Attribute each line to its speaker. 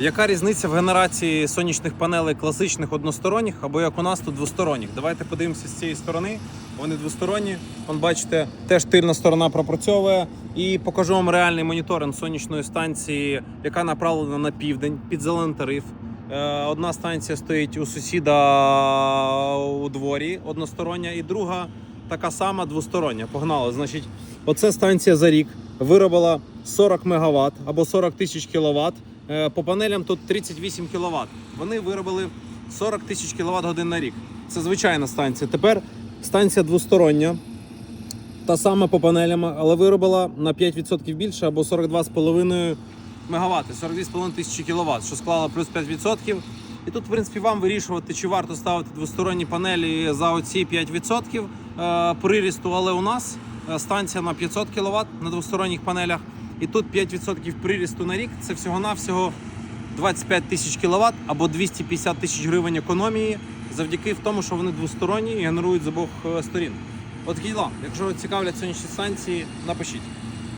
Speaker 1: Яка різниця в генерації сонячних панелей класичних односторонніх або як у нас тут двосторонніх? Давайте подивимося з цієї сторони. Вони двосторонні. Вон бачите, теж тильна сторона пропрацьовує. І покажу вам реальний моніторинг сонячної станції, яка направлена на південь під зелений тариф. Е, Одна станція стоїть у сусіда у дворі, одностороння, і друга така сама двостороння. Погнали. Значить, оце станція за рік виробила 40 МВт або 40 тисяч кВт. По панелям тут 38 кВт. Вони виробили 40 тисяч кВт годин на рік. Це звичайна станція. Тепер станція двостороння. Та сама по панелям, але виробила на 5% більше або 42,5 МВт, 42,5 тисячі кВт, що склало плюс 5%. І тут, в принципі, вам вирішувати, чи варто ставити двосторонні панелі за оці 5% е, прирісту. Але у нас е, станція на 500 кВт на двосторонніх панелях. І тут 5% прирісту на рік це всього-навсього 25 тисяч кВт або 250 тисяч гривень економії завдяки в тому, що вони двосторонні і генерують з обох е, сторін. От діла. Якщо вас цікавлять сонячні станції, напишіть.